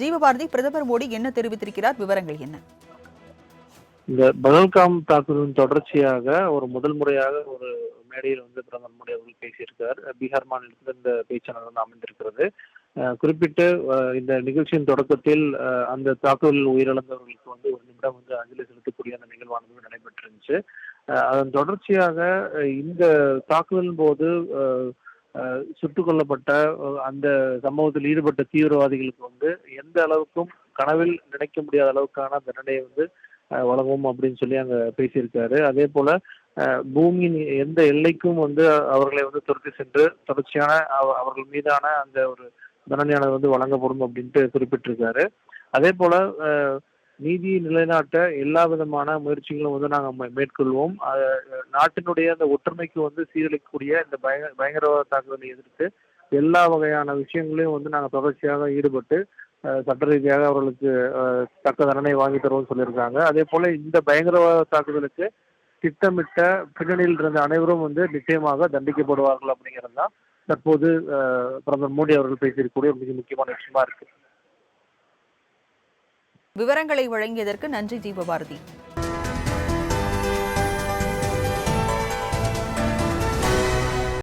ஜீவபாரதி பிரதமர் மோடி என்ன தெரிவித்திருக்கிறார்? விவரங்கள் என்ன? இந்த பகல்காம் தாக்குதலின் தொடர்ச்சியாக ஒரு முதல் முறையாக ஒரு மேடையில் வந்து பிரதமர் மோடி அவர்கள் பேசியிருக்கார் பீகார் மாநிலத்தில் இந்த பேச்சாளர் வந்து அமைந்திருக்கிறது. குறிப்பிட்டு இந்த நிகழ்ச்சியின் தொடக்கத்தில் அந்த தாக்குதலில் உயிரிழந்தவர்களுக்கு வந்து ஒரு நிமிடம் வந்து அஞ்சலி செலுத்தக்கூடிய அந்த நிகழ்வானது நடைபெற்றிருந்துச்சு. அதன் தொடர்ச்சியாக இந்த தாக்குதலின் போது அஹ் சுட்டுக் கொல்லப்பட்ட அந்த சம்பவத்தில் ஈடுபட்ட தீவிரவாதிகளுக்கு வந்து எந்த அளவுக்கும் கனவில் நினைக்க முடியாத அளவுக்கான தண்டனையை வந்து வழங்கும் அப்படின்னு சொல்லி அங்க பேசியிருக்காரு. அதே போல பூமியின் எந்த எல்லைக்கும் வந்து அவர்களை வந்து துரத்தி சென்று தொடர்ச்சியான அவ- அவர்கள் மீதான அந்த ஒரு தண்டனையானது வந்து வழங்கப்படும் அப்படின்ட்டு குறிப்பிட்டிருக்காரு. அதே போல நீதியை நிலைநாட்ட எல்லா விதமான முயற்சிகளும் வந்து நாங்கள் மேற்கொள்வோம். நாட்டினுடைய அந்த ஒற்றுமைக்கு வந்து சீரழிக்கக்கூடிய இந்த பயங்க பயங்கரவாத தாக்குதலை எதிர்த்து எல்லா வகையான விஷயங்களையும் வந்து நாங்கள் தொடர்ச்சியாக ஈடுபட்டு சட்ட ரீதியாக அவர்களுக்கு தக்க தண்டனை வாங்கி தருவோம்னு சொல்லியிருக்காங்க. அதே போல இந்த பயங்கரவாத தாக்குதலுக்கு திட்டமிட்ட பின்னணியில் இருந்த அனைவரும் வந்து நிச்சயமாக தண்டிக்கப்படுவார்கள் அப்படிங்கிறது தான் தற்போது பிரதமர் மோடி அவர்கள் பேசியிருக்கக்கூடிய ஒரு மிக முக்கியமான விஷயமா இருக்கு. விவரங்களை வழங்கியதற்கு நன்றி ஜீவபாரதி.